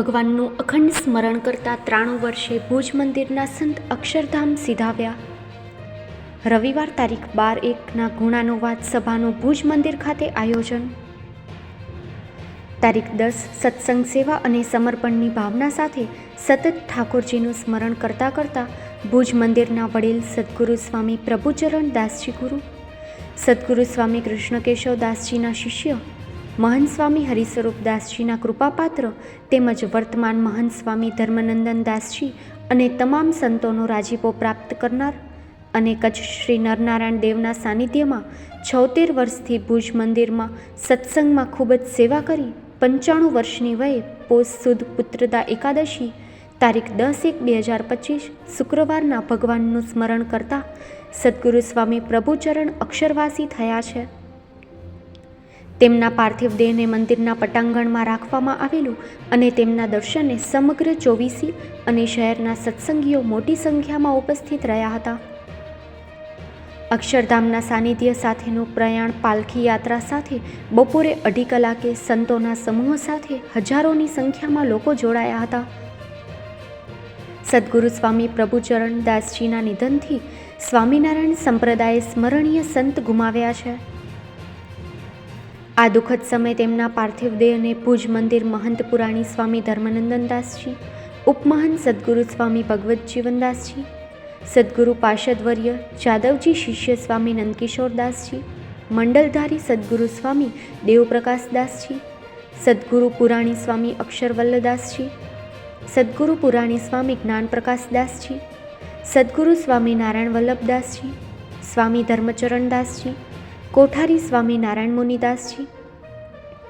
ભગવાનનું અખંડ સ્મરણ કરતા ત્રાણું વર્ષે ભુજ મંદિરના સંત અક્ષરધામ સીધાવ્યા. રવિવાર તારીખ બાર એકના ગુણાનુવાદ સભાનું ભુજ મંદિર ખાતે આયોજન. તારીખ દસ સત્સંગ સેવા અને સમર્પણની ભાવના સાથે સતત ઠાકોરજીનું સ્મરણ કરતાં કરતાં ભુજ મંદિરના વડીલ સદગુરુ સ્વામી પ્રભુચરણ દાસજી ગુરુ, સદગુરુ સ્વામી કૃષ્ણ કેશવ દાસજીના શિષ્ય મહંત સ્વામી હરિસ્વરૂપદાસજીના કૃપાપાત્ર તેમજ વર્તમાન મહંત સ્વામી ધર્મનંદન દાસજી અને તમામ સંતોનો રાજીપો પ્રાપ્ત કરનાર અને કચ્છ શ્રી નરનારાયણ દેવના સાનિધ્યમાં છોતેર વર્ષથી ભુજ મંદિરમાં સત્સંગમાં ખૂબ જ સેવા કરી પંચાણું વર્ષની વયે પોષ સુદ પુત્રદા એકાદશી તારીખ દસ એક બે હજાર પચીસ શુક્રવારના ભગવાનનું સ્મરણ કરતા સદગુરુ સ્વામી પ્રભુચરણ અક્ષરવાસી થયા છે. તેમના પાર્થિવ દેહને મંદિરના પટાંગણમાં રાખવામાં આવેલું અને તેમના દર્શને સમગ્ર ચોવીસી અને શહેરના સત્સંગીઓ મોટી સંખ્યામાં ઉપસ્થિત રહ્યા હતા. અક્ષરધામના સાનિધ્ય સાથેનું પ્રયાણ પાલખી યાત્રા સાથે, બપોરે અઢી કલાકે સંતોના સમૂહ સાથે હજારોની સંખ્યામાં લોકો જોડાયા હતા. સદગુરુ સ્વામી પ્રભુચરણ દાસજીના નિધનથી સ્વામિનારાયણ સંપ્રદાયે સ્મરણીય સંત ગુમાવ્યા છે. આ દુઃખદ સમય તેમના પાર્થિવ દેહને ભુજ મંદિર મહંત પુરાણી સ્વામી ધર્મનંદનદાસજી ઉપમહંત સદગુરુ સ્વામી ભગવત જીવનદાસજી, સદગુરુ પાર્ષદવર્ય જાદવજી શિષ્ય સ્વામી નંદકિશોરદાસજી મંડલધારી સદગુરુ સ્વામી દેવપ્રકાશદાસજી, સદગુરુ પુરાણી સ્વામી અક્ષરવલ્લદાસજી, સદગુરુ પુરાણી સ્વામી જ્ઞાનપ્રકાશદાસજી, સદગુરુ સ્વામી નારાયણ વલ્લભદાસજી, સ્વામી ધર્મચરણ દાસજી કોઠારી સ્વામી નારાયણ મુનિદાસજી,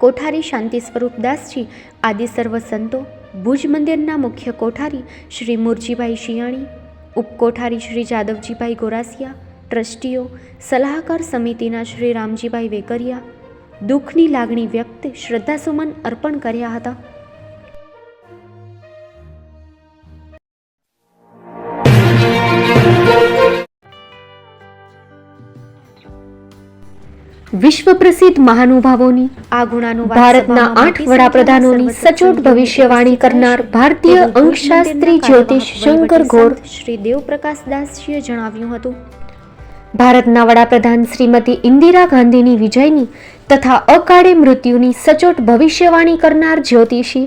કોઠારી શાંતિ સ્વરૂપ દાસજી, આદિ સર્વ સંતો, ભુજ મંદિરના મુખ્ય કોઠારી શ્રી મુરજીભાઈ શિયાણી, ઉપકોઠારી શ્રી જાદવજીભાઈ ગોરાસિયા, ટ્રસ્ટીઓ, સલાહકાર સમિતિના શ્રી રામજીભાઈ વેકરિયા, દુઃખની લાગણી વ્યક્ત શ્રદ્ધાસુમન અર્પણ કર્યા હતા. વિશ્વ પ્રસિદ્ધ મહાનુભાવોની આ ગુણાનું ભારતના આઠ વડાપ્રધાનોની સચોટ ભવિષ્યવાણી કરનાર ભારતીય અંકશાસ્ત્રી જ્યોતિષ શંકર ઘોર શ્રી દેવપ્રકાશ દાસજીએ જણાવ્યું હતું. ભારતના વડાપ્રધાન શ્રીમતી ઇન્દિરા ગાંધીની વિજયની તથા અકાળે મૃત્યુની સચોટ ભવિષ્યવાણી કરનાર જ્યોતિષી